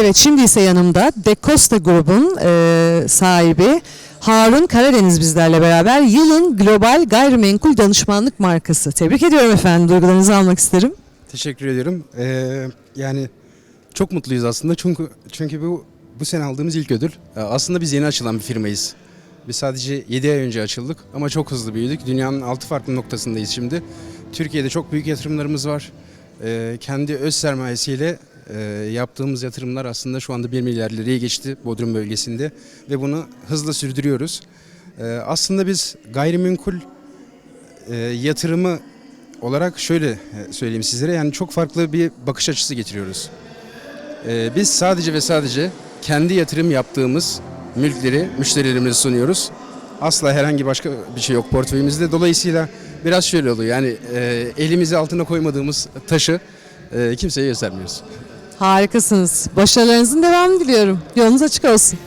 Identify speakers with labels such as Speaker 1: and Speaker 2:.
Speaker 1: Evet şimdi ise yanımda De Costa grubun e, sahibi Harun Karadeniz bizlerle beraber yılın global gayrimenkul danışmanlık markası. Tebrik ediyorum efendim. Duygularınızı almak isterim.
Speaker 2: Teşekkür ediyorum. Ee, yani çok mutluyuz aslında çünkü çünkü bu bu sene aldığımız ilk ödül. Ee, Aslında biz yeni açılan bir firmayız. Biz sadece 7 ay önce açıldık ama çok hızlı büyüdük. Dünyanın 6 farklı noktasındayız şimdi. Türkiye'de çok büyük yatırımlarımız var. Ee, kendi öz sermayesiyle e, yaptığımız yatırımlar aslında şu anda 1 milyar liraya geçti Bodrum bölgesinde ve bunu hızla sürdürüyoruz. Ee, aslında biz gayrimenkul e, yatırımı olarak şöyle e, söyleyeyim sizlere yani çok farklı bir bakış açısı getiriyoruz. Ee, biz sadece ve sadece kendi yatırım yaptığımız mülkleri müşterilerimize sunuyoruz. Asla herhangi başka bir şey yok portföyümüzde. Dolayısıyla biraz şöyle oluyor yani e, elimizi altına koymadığımız taşı e, kimseye göstermiyoruz.
Speaker 1: Harikasınız. Başarılarınızın devamını diliyorum. Yolunuz açık olsun.